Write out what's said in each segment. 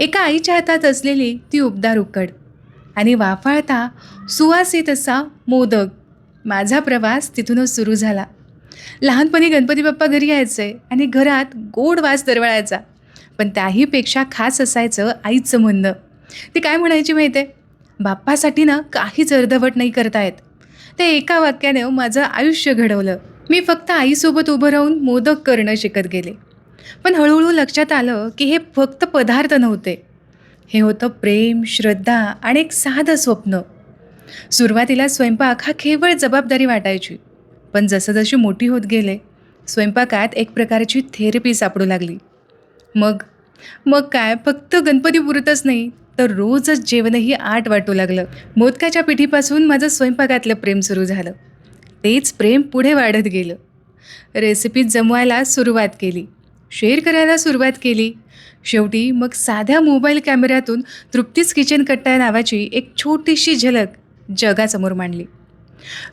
एका आईच्या हातात असलेली ती उबदार उकड. आणि वाफाळता सुवासित असा मोदक. माझा प्रवास तिथूनच सुरू झाला. लहानपणी गणपती बाप्पा घरी यायचे आणि घरात गोड वास दरवळायचा. पण त्याहीपेक्षा खास असायचं आईचं म्हणणं. ती काय म्हणायची माहिती आहे बाप्पासाठी ना काहीच अर्धवट नाही करता येत ते एका वाक्याने माझं आयुष्य घडवलं. मी फक्त आईसोबत उभं राहून मोदक करणं शिकत गेले. पण हळूहळू लक्षात आलं की हे फक्त पदार्थ नव्हते. हे होतं प्रेम श्रद्धा आणि एक साधं स्वप्न. सुरुवातीला स्वयंपाक हा केवळ जबाबदारी वाटायची. पण जसजशी मोठी होत गेले स्वयंपाकात एक प्रकारची थेरपी सापडू लागली. मग? मग काय? फक्त गणपतीपुरतच नाही तर रोजच जेवणही आठ वाटू लागलं. मोदकाच्या पिठीपासून माझं स्वयंपाकातलं प्रेम सुरू झालं. तेच प्रेम पुढे वाढत गेलं. रेसिपी जमवायला सुरुवात केली. शेअर करायला सुरुवात केली. शेवटी मग साध्या मोबाईल कॅमेऱ्यातून तृप्तीच किचन कट्टा नावाची एक छोटीशी झलक जगासमोर मांडली.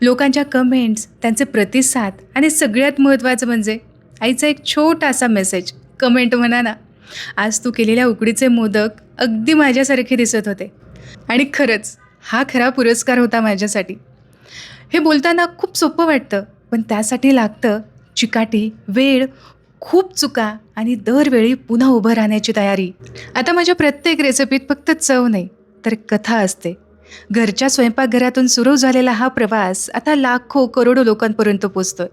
लोकांच्या कमेंट्स त्यांचे प्रतिसाद आणि सगळ्यात महत्त्वाचं म्हणजे आईचा एक छोटासा मेसेज कमेंट म्हणा ना आज तू केलेल्या उकडीचे मोदक अगदी माझ्यासारखे दिसत होते. आणि खरंच हा खरा पुरस्कार होता माझ्यासाठी. हे बोलताना खूप सोपं वाटतं पण त्यासाठी लागतं चिकाटी वेळ खूप चुका आणि दरवेळी पुन्हा उभं राहण्याची तयारी. आता माझ्या प्रत्येक रेसिपीत फक्त चव नाही तर कथा असते. घरच्या स्वयंपाकघरातून सुरू झालेला हा प्रवास आता लाखो करोडो लोकांपर्यंत पोचतोय.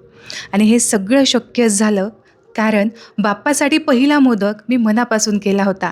आणि हे सगळं शक्य झालं कारण बाप्पासाठी पहिला मोदक मी मनापासून केला होता.